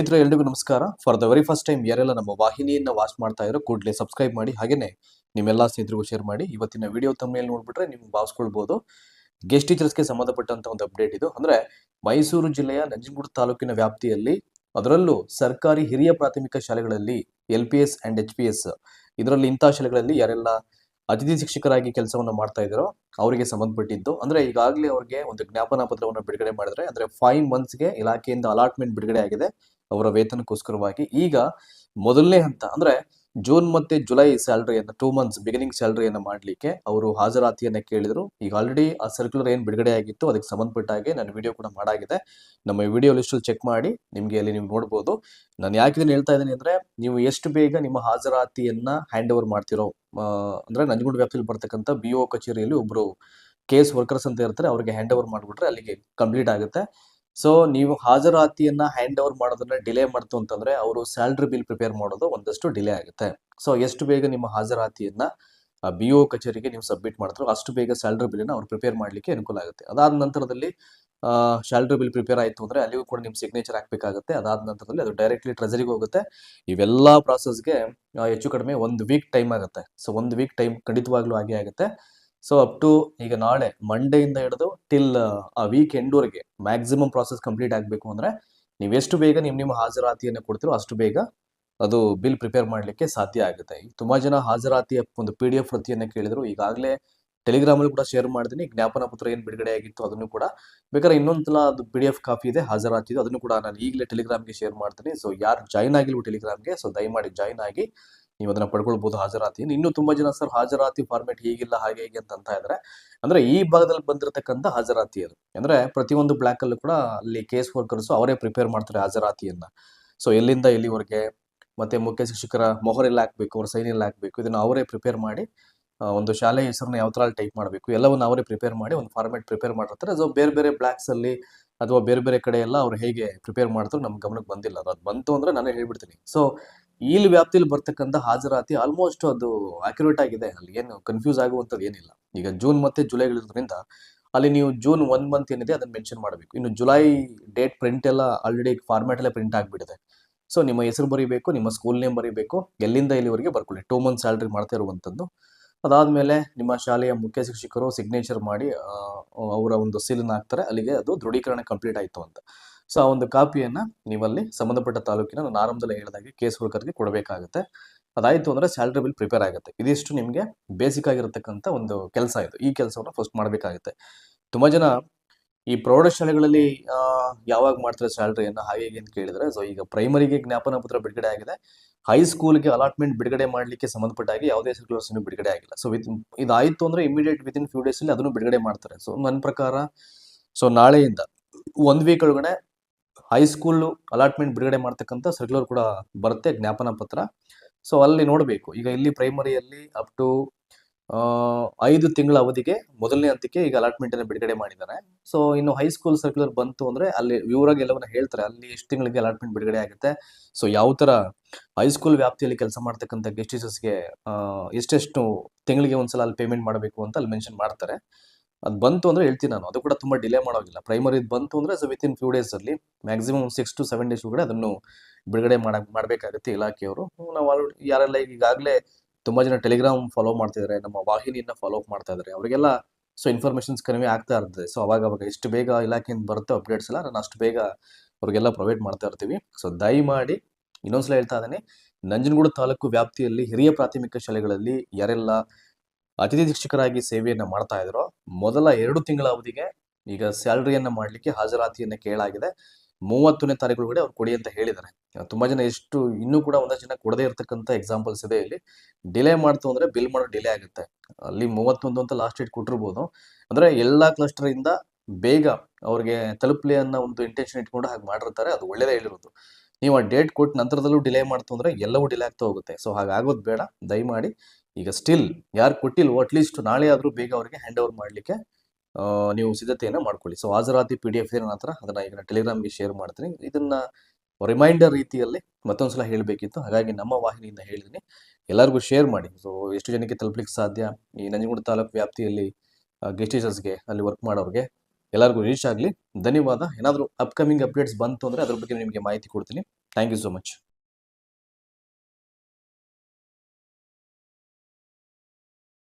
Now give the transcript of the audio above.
ಎಲ್ರಿಗೂ ನಮಸ್ಕಾರ. For the very first time ಯಾರೆಲ್ಲ ನಮ್ಮ ವಾಹಿನಿಯನ್ನ ವಾಚ್ ಮಾಡ್ತಾ ಇರೋ ಕೂಡಲೇ ಸಬ್ಸ್ಕ್ರೈಬ್ ಮಾಡಿ, ಹಾಗೇನೆ ನಿಮ್ಮೆಲ್ಲ ಸ್ನೇಹಿತರಿಗೂ ಶೇರ್ ಮಾಡಿ, ಇವತ್ತಿನ ವಿಡಿಯೋ ತಮ್ಮಲ್ಲಿ ನೋಡ್ಬಿಟ್ರೆ ನೀವು ಭಾವಿಸ್ಕೊಳ್ಬಹುದು ಗೆಸ್ಟ್ ಟೀಚರ್ಸ್ಗೆ ಸಂಬಂಧಪಟ್ಟಂತ ಒಂದು ಅಪ್ಡೇಟ್ ಇದು. ಅಂದ್ರೆ ಮೈಸೂರು ಜಿಲ್ಲೆಯ ನಂಜನಗೂಡು ತಾಲೂಕಿನ ವ್ಯಾಪ್ತಿಯಲ್ಲಿ ಅದರಲ್ಲೂ ಸರ್ಕಾರಿ ಹಿರಿಯ ಪ್ರಾಥಮಿಕ ಶಾಲೆಗಳಲ್ಲಿ L P and H P ಇದರಲ್ಲಿ ಇಂತಹ ಶಾಲೆಗಳಲ್ಲಿ ಯಾರೆಲ್ಲ ಅತಿಥಿ ಶಿಕ್ಷಕರಾಗಿ ಕೆಲಸವನ್ನು ಮಾಡ್ತಾ ಇದ್ದಾರೋ ಅವರಿಗೆ ಸಂಬಂಧಪಟ್ಟಿದ್ದು. ಅಂದ್ರೆ ಈಗಾಗಲೇ ಅವರಿಗೆ ಒಂದು ಜ್ಞಾಪನಾ ಪತ್ರವನ್ನು ಬಿಡುಗಡೆ ಮಾಡಿದ್ರೆ, ಅಂದ್ರೆ ಫೈವ್ ಮಂತ್ಸ್ಗೆ ಇಲಾಖೆಯಿಂದ ಅಲಾಟ್ಮೆಂಟ್ ಬಿಡುಗಡೆ ಆಗಿದೆ. ಅವರ ವೇತನಕ್ಕೋಸ್ಕರವಾಗಿ. ಈಗ ಮೊದಲನೇ ಹಂತ, ಅಂದ್ರೆ ಜೂನ್ ಮತ್ತೆ ಜುಲೈ ಸ್ಯಾಲ್ರಿಯನ್ನು ಟೂ ಮಂತ್ಸ್ ಬಿಗಿನಿಂಗ್ ಸ್ಯಾಲ್ರಿಯನ್ನು ಮಾಡಲಿಕ್ಕೆ ಅವರು ಹಾಜರಾತಿಯನ್ನು ಕೇಳಿದರು. ಈಗ ಆಲ್ರೆಡಿ ಆ ಸರ್ಕ್ಯುಲರ್ ಏನು ಬಿಡುಗಡೆ ಆಗಿತ್ತು, ಅದಕ್ಕೆ ಸಂಬಂಧಪಟ್ಟ ಹಾಗೆ ನಾನು ವಿಡಿಯೋ ಕೂಡ ಮಾಡಾಗಿದೆ. ನಮ್ಮ ವಿಡಿಯೋ ಲಿಸ್ಟಲ್ಲಿ ಚೆಕ್ ಮಾಡಿ, ನಿಮಗೆ ಅಲ್ಲಿ ನೀವು ನೋಡ್ಬೋದು. ನಾನು ಯಾಕೆ ಇದನ್ನ ಹೇಳ್ತಾ ಇದ್ದೀನಿ ಅಂದರೆ, ನೀವು ಎಷ್ಟು ಬೇಗ ನಿಮ್ಮ ಹಾಜರಾತಿಯನ್ನು ಹ್ಯಾಂಡ್ ಓವರ್ ಮಾಡ್ತಿರೋ ಅಂದರೆ ಅಂದ್ರೆ ನಂಜನಗೂಡು ವ್ಯಾಪ್ತಿಯಲ್ಲಿ ಬರ್ತಕ್ಕಂಥ ಬಿ ಒ ಕಚೇರಿಯಲ್ಲಿ ಒಬ್ಬರು ಕೇಸ್ ವರ್ಕರ್ಸ್ ಅಂತ ಇರ್ತಾರೆ, ಅವರಿಗೆ ಹ್ಯಾಂಡ್ ಓವರ್ ಮಾಡಿಬಿಟ್ರೆ ಅಲ್ಲಿಗೆ ಕಂಪ್ಲೀಟ್ ಆಗುತ್ತೆ. ಸೊ ನೀವು ಹಾಜರಾತಿಯನ್ನ ಹ್ಯಾಂಡ್ ಓವರ್ ಮಾಡೋದನ್ನ ಡಿಲೇ ಮಾಡ್ತು ಅಂತಂದ್ರೆ ಅವರು ಸ್ಯಾಲ್ರಿ ಬಿಲ್ ಪ್ರಿಪೇರ್ ಮಾಡೋದು ಒಂದಷ್ಟು ಡಿಲೇ ಆಗುತ್ತೆ. ಸೊ ಎಷ್ಟು ಬೇಗ ನಿಮ್ಮ ಹಾಜರಾತಿಯನ್ನ ಬಿ ಒ ಕಚೇರಿಗೆ ನೀವು ಸಬ್ಮಿಟ್ ಮಾಡ್ತಾರೋ ಅಷ್ಟು ಬೇಗ ಸ್ಯಾಲ್ರಿ ಬಿಲ್ನ ಅವ್ರು ಪ್ರಿಪೇರ್ ಮಾಡಲಿಕ್ಕೆ ಅನುಕೂಲ ಆಗುತ್ತೆ. ಅದಾದ ನಂತರದಲ್ಲಿ ಸ್ಯಾಲ್ರಿ ಬಿಲ್ ಪ್ರಿಪೇರ್ ಆಯಿತು ಅಂದ್ರೆ ಅಲ್ಲಿಗೂ ಕೂಡ ನಿಮ್ಮ ಸಿಗ್ನೇಚರ್ ಹಾಕಬೇಕಾಗುತ್ತೆ. ಅದಾದ ನಂತರದಲ್ಲಿ ಅದು ಡೈರೆಕ್ಟ್ಲಿ ಟ್ರೆಜರಿಗೆ ಹೋಗುತ್ತೆ. ಇವೆಲ್ಲ ಪ್ರಾಸೆಸ್ಗೆ ಹೆಚ್ಚು ಕಡಿಮೆ ಒಂದು ವೀಕ್ ಟೈಮ್ ಆಗುತ್ತೆ. ಸೊ ಒಂದು ವೀಕ್ ಟೈಮ್ ಖಂಡಿತವಾಗ್ಲೂ ಆಗೇ ಆಗುತ್ತೆ. ಸೊ ಅಪ್ ಟು ಈಗ ನಾಳೆ ಮಂಡೆಯಿಂದ ಹಿಡಿದು ಟಿಲ್ ಆ ವೀಕ್ ಎಂಡ್ವರೆಗೆ ಮ್ಯಾಕ್ಸಿಮಮ್ ಪ್ರಾಸೆಸ್ ಕಂಪ್ಲೀಟ್ ಆಗಬೇಕು ಅಂದ್ರೆ ನೀವು ಎಷ್ಟು ಬೇಗ ನಿಮ್ಮ ನಿಮ್ಮ ಹಾಜರಾತಿಯನ್ನು ಕೊಡ್ತೀರೋ ಅಷ್ಟು ಬೇಗ ಅದು ಬಿಲ್ ಪ್ರಿಪೇರ್ ಮಾಡಲಿಕ್ಕೆ ಸಾಧ್ಯ ಆಗುತ್ತೆ. ಈಗ ತುಂಬಾ ಜನ ಹಾಜರಾತಿಯ ಒಂದು ಪಿ ಡಿ ಎಫ್ ಪ್ರತಿಯನ್ನು ಕೇಳಿದರು. ಈಗಾಗಲೇ ಟೆಲಿಗ್ರಾಮಲ್ಲಿ ಕೂಡ ಶೇರ್ ಮಾಡಿದ್ದೀನಿ ಜ್ಞಾಪನ ಪತ್ರ ಏನು ಬಿಡುಗಡೆ ಆಗಿತ್ತು ಅದನ್ನು ಕೂಡ ಬೇಕಾದ್ರೆ ಇನ್ನೊಂದ್ಸಲ ಅದು ಪಿ ಡಿ ಎಫ್ ಕಾಪಿ ಇದೆ, ಹಾಜರಾತಿ ಇದೆ, ಅದನ್ನು ಕೂಡ ನಾನು ಈಗಲೇ ಟೆಲಿಗ್ರಾಮ್ಗೆ ಶೇರ್ ಮಾಡ್ತೀನಿ. ಸೊ ಯಾರು ಜಾಯ್ನ್ ಆಗಿಲ್ವೋ ಟೆಲಿಗ್ರಾಮ್ಗೆ ಸೊ ದಯಮಾಡಿ ಜಾಯ್ನ್ ಆಗಿ ನೀವು ಅದನ್ನ ಪಡ್ಕೊಳ್ಬಹುದು ಹಾಜರಾತಿ. ಇನ್ನೂ ತುಂಬಾ ಜನ ಸರ್ ಹಾಜರಾತಿ ಫಾರ್ಮೆಟ್ ಹೀಗಿಲ್ಲ, ಹಾಗೆ ಹೀಗೆ ಅಂತ ಅಂತ ಇದ್ದಾರೆ ಅಂದ್ರೆ ಈ ಭಾಗದಲ್ಲಿ ಬಂದಿರತಕ್ಕಂಥ ಹಾಜರಾತಿ ಅದು. ಅಂದ್ರೆ ಪ್ರತಿಯೊಂದು ಬ್ಲಾಕ್ ಅಲ್ಲೂ ಕೂಡ ಅಲ್ಲಿ ಕೇಸ್ ವರ್ಕರ್ಸ್ ಅವರೇ ಪ್ರಿಪೇರ್ ಮಾಡ್ತಾರೆ ಹಾಜರಾತಿಯನ್ನ. ಸೊ ಎಲ್ಲಿಂದ ಎಲ್ಲಿವರೆಗೆ, ಮತ್ತೆ ಮುಖ್ಯ ಶಿಕ್ಷಕರ ಮೊಹರೆಲ್ಲ ಹಾಕ್ಬೇಕು, ಅವ್ರ ಸೈನ್ ಎಲ್ಲ ಹಾಕ್ಬೇಕು, ಇದನ್ನ ಅವರೇ ಪ್ರಿಪೇರ್ ಮಾಡಿ ಒಂದು ಶಾಲೆ ಹೆಸರನ್ನ ಯಾವ ತರ ಟೈಪ್ ಮಾಡಬೇಕು, ಎಲ್ಲವನ್ನು ಅವರೇ ಪ್ರಿಪೇರ್ ಮಾಡಿ, ಒಂದು ಫಾರ್ಮೆಟ್ ಪ್ರಿಪೇರ್ ಮಾಡಿರ್ತಾರೆ ಸೊ ಬೇರೆ ಬೇರೆ ಬ್ಲಾಕ್ಸ್ ಅಲ್ಲಿ ಅಥವಾ ಬೇರೆ ಬೇರೆ ಕಡೆ ಎಲ್ಲ ಅವ್ರು ಹೇಗೆ ಪ್ರಿಪೇರ್ ಮಾಡ್ತಾರೆ ನಮ್ಮ ಗಮನಕ್ಕೆ ಬಂದಿಲ್ಲ. ಅದು ಬಂತು ಅಂದ್ರೆ ನಾನೇ ಹೇಳ್ಬಿಡ್ತೀನಿ. ಸೊ ಇಲ್ಲಿ ವ್ಯಾಪ್ತಿಯಲ್ಲಿ ಬರ್ತಕ್ಕಂಥ ಹಾಜರಾತಿ ಆಲ್ಮೋಸ್ಟ್ ಅದು ಆಕ್ಯುರೇಟ್ ಆಗಿದೆ. ಅಲ್ಲಿ ಏನು ಕನ್ಫ್ಯೂಸ್ ಆಗುವಂಥದ್ದು ಏನಿಲ್ಲ. ಈಗ ಜೂನ್ ಮತ್ತೆ ಜುಲೈಗಳಿರೋದ್ರಿಂದ ಅಲ್ಲಿ ನೀವು ಜೂನ್ ಒನ್ ಮಂತ್ ಏನಿದೆ ಅದನ್ನ ಮೆನ್ಷನ್ ಮಾಡಬೇಕು. ಇನ್ನು ಜುಲೈ ಡೇಟ್ ಪ್ರಿಂಟ್ ಎಲ್ಲ ಆಲ್ರೆಡಿ ಫಾರ್ಮ್ಯಾಟ್ ಎಲ್ಲ ಪ್ರಿಂಟ್ ಆಗಿಬಿಟ್ಟಿದೆ. ಸೊ ನಿಮ್ಮ ಹೆಸರು ಬರೀಬೇಕು, ನಿಮ್ಮ ಸ್ಕೂಲ್ ನೇಮ್ ಬರೀಬೇಕು, ಎಲ್ಲಿಂದ ಇಲ್ಲಿವರೆಗೆ ಬರ್ಕೊಳ್ಳಿ. ಟೂ ಮಂತ್ ಸ್ಯಾಲ್ರಿ ಮಾಡ್ತಾ ಇರುವಂಥದ್ದು. ಅದಾದಮೇಲೆ ನಿಮ್ಮ ಶಾಲೆಯ ಮುಖ್ಯ ಶಿಕ್ಷಕರು ಸಿಗ್ನೇಚರ್ ಮಾಡಿ ಅವರ ಒಂದು ಸೀಲನ್ನು ಹಾಕ್ತಾರೆ. ಅಲ್ಲಿಗೆ ಅದು ದೃಢೀಕರಣ ಕಂಪ್ಲೀಟ್ ಆಯಿತು ಅಂತ. ಸೊ ಆ ಒಂದು ಕಾಪಿಯನ್ನು ನೀವಲ್ಲಿ ಸಂಬಂಧಪಟ್ಟ ತಾಲೂಕಿನ ನಾನು ಆರಂಭದಲ್ಲಿ ಹೇಳಿದಾಗೆ ಕೇಸ್ ಹುಡುಕರಿಗೆ ಕೊಡಬೇಕಾಗುತ್ತೆ. ಅದಾಯಿತು ಅಂದರೆ ಸ್ಯಾಲ್ರಿ ಬಿಲ್ ಪ್ರಿಪೇರ್ ಆಗುತ್ತೆ. ಇದಿಷ್ಟು ನಿಮಗೆ ಬೇಸಿಕ್ ಆಗಿರತಕ್ಕಂಥ ಒಂದು ಕೆಲಸ ಇದು. ಈ ಕೆಲಸವನ್ನು ಫಸ್ಟ್ ಮಾಡಬೇಕಾಗುತ್ತೆ. ತುಂಬ ಜನ ಈ ಪ್ರೌಢಶಾಲೆಗಳಲ್ಲಿ ಯಾವಾಗ ಮಾಡ್ತಾರೆ ಸ್ಯಾಲ್ರಿಯನ್ನು ಹಾಗೆ ಅಂತ ಕೇಳಿದ್ರೆ ಸೊ ಈಗ ಪ್ರೈಮರಿಗೆ ಜ್ಞಾಪನ ಪತ್ರ ಬಿಡುಗಡೆ ಆಗಿದೆ. ಹೈಸ್ಕೂಲ್ಗೆ ಅಲಾಟ್ಮೆಂಟ್ ಬಿಡುಗಡೆ ಮಾಡಲಿಕ್ಕೆ ಸಂಬಂಧಪಟ್ಟಾಗಿ ಯಾವುದೇ ಸರ್ಕ್ಯುಲರ್ಸ್ ಬಿಡುಗಡೆ ಆಗಿಲ್ಲ. ಸೊ ವಿತ್ ಇದಾಯಿತು ಅಂದರೆ ಇಮಿಡಿಯೇಟ್ ವಿತಿನ್ ಫ್ಯೂ ಡೇಸಲ್ಲಿ ಅದನ್ನು ಬಿಡುಗಡೆ ಮಾಡ್ತಾರೆ. ಸೊ ನನ್ನ ಪ್ರಕಾರ ಸೊ ನಾಳೆಯಿಂದ ಒಂದು ವೀಕ್ ಒಳಗಡೆ ಹೈಸ್ಕೂಲ್ ಅಲಾಟ್ಮೆಂಟ್ ಬಿಡುಗಡೆ ಮಾಡ್ತಕ್ಕಂಥ ಸರ್ಕ್ಯುಲರ್ ಕೂಡ ಬರುತ್ತೆ, ಜ್ಞಾಪನ ಪತ್ರ. ಸೊ ಅಲ್ಲಿ ನೋಡಬೇಕು. ಈಗ ಇಲ್ಲಿ ಪ್ರೈಮರಿಯಲ್ಲಿ ಅಪ್ ಟು ಐದು ತಿಂಗಳ ಅವಧಿಗೆ ಮೊದಲನೇ ಹಂತಕ್ಕೆ ಈಗ ಅಲಾಟ್ಮೆಂಟ್ ಅನ್ನು ಬಿಡುಗಡೆ ಮಾಡಿದ್ದಾರೆ. ಸೊ ಇನ್ನು ಹೈಸ್ಕೂಲ್ ಸರ್ಕ್ಯುಲರ್ ಬಂತು ಅಂದ್ರೆ ಅಲ್ಲಿ ವಿವರಾಗಿ ಎಲ್ಲವನ್ನ ಹೇಳ್ತಾರೆ. ಅಲ್ಲಿ ಎಷ್ಟು ತಿಂಗಳಿಗೆ ಅಲಾಟ್ಮೆಂಟ್ ಬಿಡುಗಡೆ ಆಗುತ್ತೆ. ಸೊ ಯಾವ ತರ ಹೈಸ್ಕೂಲ್ ವ್ಯಾಪ್ತಿಯಲ್ಲಿ ಕೆಲಸ ಮಾಡ್ತಕ್ಕಂಥ ಗೆಸ್ಟ್ ಟೀಚರ್ಸ್ಗೆ ಎಷ್ಟೆಷ್ಟು ತಿಂಗಳಿಗೆ ಒಂದ್ಸಲ ಅಲ್ಲಿ ಪೇಮೆಂಟ್ ಮಾಡಬೇಕು ಅಂತ ಅಲ್ಲಿ ಮೆನ್ಷನ್ ಮಾಡ್ತಾರೆ. ಅದು ಬಂತು ಅಂದ್ರೆ ಹೇಳ್ತೀನಿ ನಾನು. ಅದು ಕೂಡ ತುಂಬಾ ಡಿಲೇ ಮಾಡೋಗಿಲ್ಲ ಪ್ರೈಮರಿ ಬಂತು ಅಂದ್ರೆ so with in few days ಅಲ್ಲಿ maximum six to seven days ಒಳಗಡೆ ಅದನ್ನು ಬಿಡುಗಡೆ ಮಾಡಬೇಕಾಗುತ್ತೆ ಇಲಾಖೆಯವರು. ನಾವು ಯಾರೆಲ್ಲ ಈಗಾಗಲೇ ತುಂಬಾ ಜನ ಟೆಲಿಗ್ರಾಮ್ ಫಾಲೋ ಮಾಡ್ತಿದ್ದಾರೆ ನಮ್ಮ ವಾಹಿನಿಯನ್ನ ಫಾಲೋ ಮಾಡ್ತಾ ಇದ್ದಾರೆ ಅವರಿಗೆಲ್ಲ ಸೊ ಇನ್ಫಾರ್ಮೇಷನ್ಸ್ ಕಡಿಮೆ ಆಗ್ತಾ ಇರ್ತದೆ. ಸೊ ಅವಾಗ ಅವಾಗ ಎಷ್ಟು ಬೇಗ ಇಲಾಖೆಯಿಂದ ಬರುತ್ತೆ ಅಪ್ಡೇಟ್ಸ್ ಎಲ್ಲ ನಾನು ಅಷ್ಟು ಬೇಗ ಅವ್ರಿಗೆಲ್ಲ ಪ್ರೊವೈಡ್ ಮಾಡ್ತಾ ಇರ್ತೀವಿ. ಸೊ ದಯಮಾಡಿ ಇನ್ನೊಂದ್ಸಲ ಹೇಳ್ತಾ ಇದ್ದಾನೆ, ನಂಜನಗೂಡು ತಾಲೂಕು ವ್ಯಾಪ್ತಿಯಲ್ಲಿ ಹಿರಿಯ ಪ್ರಾಥಮಿಕ ಶಾಲೆಗಳಲ್ಲಿ ಯಾರೆಲ್ಲ ಅತಿಥಿ ಶಿಕ್ಷಕರಾಗಿ ಸೇವೆಯನ್ನ ಮಾಡ್ತಾ ಇದ್ರೋ, ಮೊದಲ ಎರಡು ತಿಂಗಳ ಅವಧಿಗೆ ಈಗ ಸ್ಯಾಲರಿಯನ್ನ ಮಾಡಲಿಕ್ಕೆ ಹಾಜರಾತಿಯನ್ನ ಕೇಳಾಗಿದೆ. ಮೂವತ್ತನೇ ಒಳಗಡೆ ಅವ್ರು ಕೊಡಿ ಅಂತ ಹೇಳಿದ್ದಾರೆ. ತುಂಬಾ ಜನ ಎಷ್ಟು ಇನ್ನೂ ಕೂಡ ಒಂದಷ್ಟು ಜನ ಕೊಡದೇ ಇರತಕ್ಕಂಥ ಎಕ್ಸಾಂಪಲ್ಸ್ ಇದೆ ಇಲ್ಲಿ. ಡಿಲೇ ಮಾಡ್ತು ಅಂದ್ರೆ ಬಿಲ್ ಮಾಡೋ ಡಿಲೇ ಆಗುತ್ತೆ. ಅಲ್ಲಿ ಮೂವತ್ತೊಂದು ಅಂತ ಲಾಸ್ಟ್ ಡೇಟ್ ಕೊಟ್ಟಿರ್ಬೋದು. ಅಂದ್ರೆ ಎಲ್ಲಾ ಕ್ಲಸ್ಟರ್ ಇಂದ ಬೇಗ ಅವ್ರಿಗೆ ತಲುಪಲಿ ಅನ್ನೋ ಒಂದು ಇಂಟೆನ್ಷನ್ ಇಟ್ಕೊಂಡು ಹಾಗೆ ಮಾಡಿರ್ತಾರೆ. ಅದು ಒಳ್ಳೇದೇ ಹೇಳಿರೋದು. ನೀವು ಆ ಡೇಟ್ ಕೊಟ್ಟು ನಂತರದಲ್ಲೂ ಡಿಲೇ ಮಾಡ್ತು ಅಂದ್ರೆ ಎಲ್ಲವೂ ಡಿಲೇ ಆಗ್ತಾ ಹೋಗುತ್ತೆ. ಸೊ ಹಾಗಾಗೋದು ಬೇಡ. ದಯಮಾಡಿ ಈಗ ಸ್ಟಿಲ್ ಯಾರು ಕೊಟ್ಟಿಲ್ವೋ ಅಟ್ಲೀಸ್ಟ್ ನಾಳೆ ಆದರೂ ಬೇಗ ಅವರಿಗೆ ಹ್ಯಾಂಡ್ ಓವರ್ ಮಾಡಲಿಕ್ಕೆ ನೀವು ಸಿದ್ಧತೆಯನ್ನು ಮಾಡ್ಕೊಳ್ಳಿ. ಸೊ ಹಾಜರಾತಿ ಪಿ ಡಿ ಎಫ್ ಇದೆ ನನ್ನ ಹತ್ರ ಅದನ್ನ ಈಗ ಟೆಲಿಗ್ರಾಮ್ಗೆ ಶೇರ್ ಮಾಡ್ತೀನಿ. ಇದನ್ನ ರಿಮೈಂಡರ್ ರೀತಿಯಲ್ಲಿ ಮತ್ತೊಂದ್ಸಲ ಹೇಳಬೇಕಿತ್ತು. ಹಾಗಾಗಿ ನಮ್ಮ ವಾಹಿನಿಯಿಂದ ಹೇಳಿದ್ದೀನಿ ಎಲ್ಲರಿಗೂ ಶೇರ್ ಮಾಡಿ. ಸೊ ಎಷ್ಟು ಜನಕ್ಕೆ ತಲುಪಲಿಕ್ಕೆ ಸಾಧ್ಯ? ಈ ನಂಜನಗೂಡು ತಾಲೂಕು ವ್ಯಾಪ್ತಿಯಲ್ಲಿ ಗೆಸ್ಟ್ ಟೀಚರ್ಸ್ಗೆ ಅಲ್ಲಿ ವರ್ಕ್ ಮಾಡೋರಿಗೆ ಎಲ್ಲರಿಗೂ ರೀಚ್ ಆಗಲಿ. ಧನ್ಯವಾದ. ಏನಾದರೂ ಅಪ್ಕಮಿಂಗ್ ಅಪ್ಡೇಟ್ಸ್ ಬಂತು ಅಂದರೆ ಅದ್ರ ಬಗ್ಗೆ ನಿಮಗೆ ಮಾಹಿತಿ ಕೊಡ್ತೀನಿ. Thank you so much